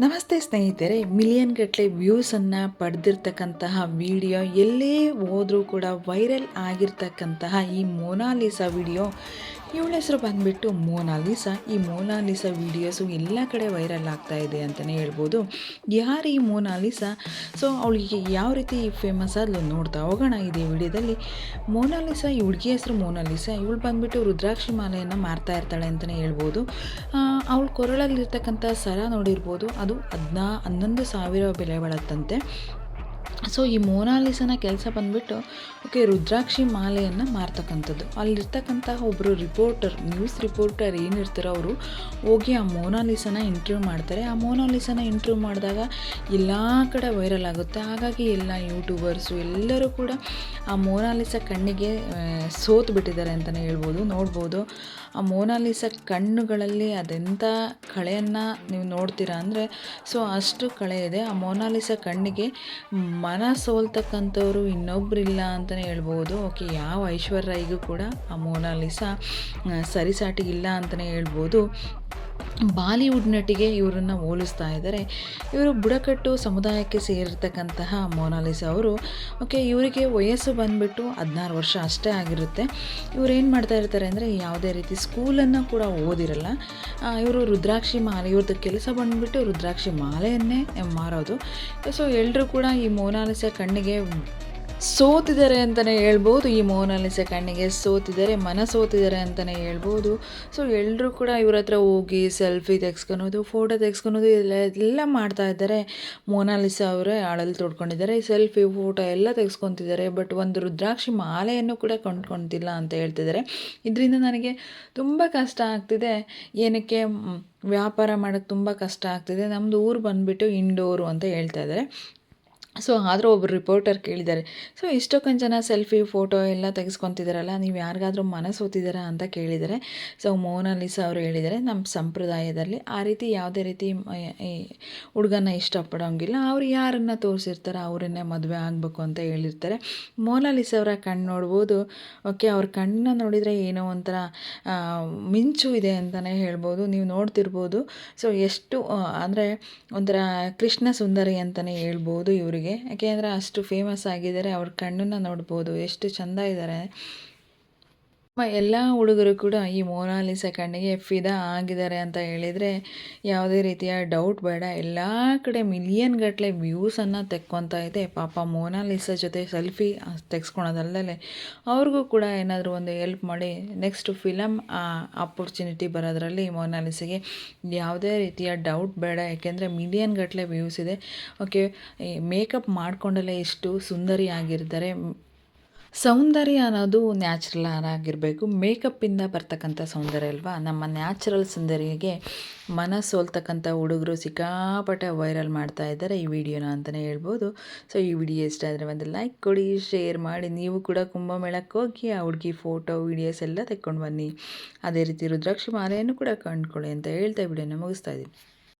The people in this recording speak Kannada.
ನಮಸ್ತೆ ಸ್ನೇಹಿತರೆ ಮಿಲಿಯನ್ ಗಟ್ಟಲೆ ವ್ಯೂಸನ್ನು ಪಡೆದಿರ್ತಕ್ಕಂತಹ ವಿಡಿಯೋ ಎಲ್ಲೇ ಹೋದರೂ ಕೂಡ ವೈರಲ್ ಆಗಿರ್ತಕ್ಕಂತಹ ಈ ಮೊನಾಲಿಸಾ ವಿಡಿಯೋ ಇವಳ ಹೆಸರು ಬಂದುಬಿಟ್ಟು ಮೋನಾಲಿಸಾ ಈ ಮೋನಾಲಿಸಾ ವಿಡಿಯೋಸು ಎಲ್ಲ ಕಡೆ ವೈರಲ್ ಆಗ್ತಾ ಇದೆ ಅಂತಲೇ ಹೇಳ್ಬೋದು. ಯಾರು ಈ ಮೋನಾಲಿಸಾ ಸೊ ಅವಳಿಗೆ ಯಾವ ರೀತಿ ಫೇಮಸ್ ಆದ್ಲು ನೋಡ್ತಾ ಹೋಗೋಣ ಇದೇ ವಿಡಿಯೋದಲ್ಲಿ. ಮೋನಾಲಿಸಾ ಈ ಹುಡುಗಿ ಹೆಸರು ಮೋನಾಲಿಸಾ ಇವಳು ಬಂದುಬಿಟ್ಟು ರುದ್ರಾಕ್ಷಿ ಮಾಲೆಯನ್ನು ಮಾರ್ತಾ ಇರ್ತಾಳೆ ಅಂತಲೇ ಹೇಳ್ಬೋದು. ಅವಳ ಕೊರಳಲ್ಲಿರ್ತಕ್ಕಂಥ ಸರ ನೋಡಿರ್ಬೋದು. ಅದು ಹದಿನಾ, ಹನ್ನೊಂದು ಸಾವಿರ ಬೆಲೆ ಬಾಳತ್ತಂತೆ. ಸೊ ಈ ಮೋನಾಲಿಸನ ಕೆಲಸ ಬಂದುಬಿಟ್ಟು ಓಕೆ ರುದ್ರಾಕ್ಷಿ ಮಾಲೆಯನ್ನು ಮಾರ್ತಕ್ಕಂಥದ್ದು. ಅಲ್ಲಿರ್ತಕ್ಕಂತಹ ಒಬ್ಬರು ರಿಪೋರ್ಟರ್ ನ್ಯೂಸ್ ರಿಪೋರ್ಟರ್ ಏನಿರ್ತಾರೋ ಅವರು ಹೋಗಿ ಆ ಮೋನಾಲಿಸನ ಇಂಟರ್ವ್ಯೂ ಮಾಡ್ತಾರೆ. ಆ ಮೋನಾಲಿಸನ ಇಂಟರ್ವ್ಯೂ ಮಾಡಿದಾಗ ಎಲ್ಲ ಕಡೆ ವೈರಲ್ ಆಗುತ್ತೆ. ಹಾಗಾಗಿ ಎಲ್ಲ ಯೂಟ್ಯೂಬರ್ಸು ಎಲ್ಲರೂ ಕೂಡ ಆ ಮೋನಾಲಿಸ ಕಣ್ಣಿಗೆ ಸೋತು ಬಿಟ್ಟಿದ್ದಾರೆ ಅಂತಲೇ ಹೇಳ್ಬೋದು. ನೋಡ್ಬೋದು. ಆ ಮೋನಾಲಿಸ ಕಣ್ಣುಗಳಲ್ಲಿ ಅದೆಂಥ ಕಳೆಯನ್ನು ನೀವು ನೋಡ್ತೀರಾ ಅಂದರೆ ಸೊ ಅಷ್ಟು ಕಳೆ ಇದೆ. ಆ ಮೋನಾಲಿಸ ಕಣ್ಣಿಗೆ ಮನ ಸೋಲ್ತಕ್ಕಂಥವ್ರು ಇನ್ನೊಬ್ಬರಿಲ್ಲ ಅಂತಲೇ ಹೇಳ್ಬೋದು. ಓಕೆ ಯಾವ ಐಶ್ವರ್ಯಗೂ ಕೂಡ ಆ ಮೋನಾಲಿಸ ಸರಿಸಾಟಿಗಿಲ್ಲ ಅಂತಲೇ ಹೇಳ್ಬೋದು. ಬಾಲಿವುಡ್ ನಟಿಗೆ ಇವರನ್ನು ಹೋಲಿಸ್ತಾ ಇದ್ದಾರೆ. ಇವರು ಬುಡಕಟ್ಟು ಸಮುದಾಯಕ್ಕೆ ಸೇರಿರ್ತಕ್ಕಂತಹ ಮೋನಾಲಿಸ ಅವರು. ಓಕೆ, ಇವರಿಗೆ ವಯಸ್ಸು ಬಂದುಬಿಟ್ಟು ಹದಿನಾರು ವರ್ಷ ಅಷ್ಟೇ ಆಗಿರುತ್ತೆ. ಇವರು ಏನು ಮಾಡ್ತಾ ಇರ್ತಾರೆ ಅಂದರೆ ಯಾವುದೇ ರೀತಿ ಸ್ಕೂಲನ್ನು ಕೂಡ ಓದಿರಲ್ಲ. ಇವರು ರುದ್ರಾಕ್ಷಿ ಮಾಲೆ, ಇವ್ರದ್ದು ಕೆಲಸ ಬಂದುಬಿಟ್ಟು ರುದ್ರಾಕ್ಷಿ ಮಾಲೆಯನ್ನೇ ಮಾರೋದು. ಸೊ ಎಲ್ಲರೂ ಕೂಡ ಈ ಮೋನಾಲಿಸ ಕಣ್ಣಿಗೆ ಸೋತಿದ್ದಾರೆ ಅಂತಲೇ ಹೇಳ್ಬೋದು, ಈ ಮೋನಾಲಿಸ ಕಣ್ಣಿಗೆ ಸೋತಿದ್ದಾರೆ ಮನ ಸೋತಿದ್ದಾರೆ ಅಂತಲೇ ಹೇಳ್ಬೋದು. ಸೊ ಎಲ್ಲರೂ ಕೂಡ ಇವ್ರ ಹತ್ರ ಹೋಗಿ ಸೆಲ್ಫಿ ತೆಗ್ಸ್ಕೊಳೋದು, ಫೋಟೋ ತೆಗ್ಸ್ಕೊಳೋದು, ಎಲ್ಲ ಎಲ್ಲ ಮಾಡ್ತಾ ಇದ್ದಾರೆ. ಮೋನಾಲಿಸ ಅವರೇ ಆಳಲ್ಲಿ ತೊಡ್ಕೊಂಡಿದ್ದಾರೆ. ಸೆಲ್ಫಿ, ಫೋಟೋ ಎಲ್ಲ ತೆಗೆಸ್ಕೊತಿದ್ದಾರೆ. ಬಟ್ ಒಂದು ರುದ್ರಾಕ್ಷಿ ಮಾಲೆಯನ್ನು ಕೂಡ ಕೊಂಡ್ಕೊತಿಲ್ಲ ಅಂತ ಹೇಳ್ತಿದ್ದಾರೆ. ಇದರಿಂದ ನನಗೆ ತುಂಬ ಕಷ್ಟ ಆಗ್ತಿದೆ. ಏನಕ್ಕೆ ವ್ಯಾಪಾರ ಮಾಡೋಕ್ಕೆ ತುಂಬ ಕಷ್ಟ ಆಗ್ತಿದೆ. ನಮ್ಮದು ಊರು ಬಂದುಬಿಟ್ಟು ಇಂಡೋರು ಅಂತ ಹೇಳ್ತಾ ಇದ್ದಾರೆ. ಸೊ ಆದರೂ ಒಬ್ಬರು ರಿಪೋರ್ಟರ್ ಕೇಳಿದ್ದಾರೆ. ಸೊ ಇಷ್ಟೊಂದು ಜನ ಸೆಲ್ಫಿ, ಫೋಟೋ ಎಲ್ಲ ತೆಗೆಸ್ಕೊತಿದ್ದಾರಲ್ಲ ನೀವು ಯಾರಿಗಾದರೂ ಮನಸ್ಸು ಓದ್ತಿದ್ದೀರಾ ಅಂತ ಕೇಳಿದರೆ, ಸೊ ಮೋನಾಲಿಸ ಅವರು ಹೇಳಿದ್ದಾರೆ ನಮ್ಮ ಸಂಪ್ರದಾಯದಲ್ಲಿ ಆ ರೀತಿ ಯಾವುದೇ ರೀತಿ ಹುಡುಗನ ಇಷ್ಟಪಡೋಂಗಿಲ್ಲ. ಅವ್ರು ಯಾರನ್ನು ತೋರಿಸಿರ್ತಾರೆ ಅವರನ್ನೇ ಮದುವೆ ಆಗಬೇಕು ಅಂತ ಹೇಳಿರ್ತಾರೆ. ಮೋನಾಲಿಸ ಅವರ ಕಣ್ಣು ನೋಡ್ಬೋದು. ಓಕೆ, ಅವ್ರ ಕಣ್ಣನ್ನ ನೋಡಿದರೆ ಏನೋ ಒಂಥರ ಮಿಂಚು ಇದೆ ಅಂತಲೇ ಹೇಳ್ಬೋದು. ನೀವು ನೋಡ್ತಿರ್ಬೋದು. ಸೊ ಎಷ್ಟು ಅಂದರೆ ಒಂಥರ ಕೃಷ್ಣ ಸುಂದರಿ ಅಂತಲೇ ಹೇಳ್ಬೋದು ಇವರಿಗೆ. ಅವರಿಗೆ ಯಾಕೆಂದರೆ ಅಷ್ಟು ಫೇಮಸ್ ಆಗಿದ್ದಾರೆ ಅವ್ರ ಕಣ್ಣನ್ನು ನೋಡ್ಬೋದು ಎಷ್ಟು ಚೆಂದ ಇದ್ದಾರೆ. ಎಲ್ಲ ಹುಡುಗರು ಕೂಡ ಈ ಮೋನಾಲಿಸ ಕಣ್ಣಿಗೆ ಫಿದಾ ಆಗಿದ್ದಾರೆ ಅಂತ ಹೇಳಿದರೆ ಯಾವುದೇ ರೀತಿಯ ಡೌಟ್ ಬೇಡ. ಎಲ್ಲ ಕಡೆ ಮಿಲಿಯನ್ ಗಟ್ಟಲೆ ವ್ಯೂಸನ್ನು ತೆಕ್ಕೊತಾ ಇದೆ. ಪಾಪ ಮೋನಾಲಿಸ ಜೊತೆ ಸೆಲ್ಫಿ ತೆಗೆಸ್ಕೊಳೋದಲ್ಲದೆ ಅವ್ರಿಗೂ ಕೂಡ ಏನಾದರೂ ಒಂದು ಹೆಲ್ಪ್ ಮಾಡಿ ನೆಕ್ಸ್ಟ್ ಫಿಲಮ್ ಆಪರ್ಚುನಿಟಿ ಬರೋದ್ರಲ್ಲಿ ಮೋನಾಲಿಸಿಗೆ ಯಾವುದೇ ರೀತಿಯ ಡೌಟ್ ಬೇಡ. ಯಾಕೆಂದರೆ ಮಿಲಿಯನ್ ಗಟ್ಟಲೆ ವ್ಯೂಸ್ ಇದೆ. ಓಕೆ ಮೇಕಪ್ ಮಾಡಿಕೊಂಡಲ್ಲೇ ಎಷ್ಟು ಸುಂದರಿ ಆಗಿರ್ತಾರೆ ಸೌಂದರ್ಯ ಅನ್ನೋದು ನ್ಯಾಚುರಲ್ ಆಗಿರಬೇಕು. ಮೇಕಪ್ಪಿಂದ ಬರ್ತಕ್ಕಂಥ ಸೌಂದರ್ಯ ಅಲ್ವಾ? ನಮ್ಮ ನ್ಯಾಚುರಲ್ ಸುಂದರಿಗೆ ಮನ ಸೋಲ್ತಕ್ಕಂಥ ಹುಡುಗರು ಸಿಕ್ಕಾಪಟ್ಟೆ ವೈರಲ್ ಮಾಡ್ತಾ ಇದ್ದಾರೆ ಈ ವಿಡಿಯೋನ ಅಂತಲೇ ಹೇಳ್ಬೋದು. ಸೊ ಈ ವಿಡಿಯೋ ಇಷ್ಟ ಆದರೆ ಒಂದು ಲೈಕ್ ಕೊಡಿ ಶೇರ್ ಮಾಡಿ. ನೀವು ಕೂಡ ಕುಂಭಮೇಳಕ್ಕೆ ಹೋಗಿ ಆ ಹುಡುಗಿ ಫೋಟೋ ವೀಡಿಯೋಸ್ ಎಲ್ಲ ತೆಕ್ಕೊಂಡು ಬನ್ನಿ. ಅದೇ ರೀತಿ ರುದ್ರಾಕ್ಷಿ ಮಾಲೆಯನ್ನು ಕೂಡ ಕಂಡುಕೊಳ್ಳಿ ಅಂತ ಹೇಳ್ತಾ ವಿಡಿಯೋನ ಮುಗಿಸ್ತಾ ಇದ್ದೀನಿ.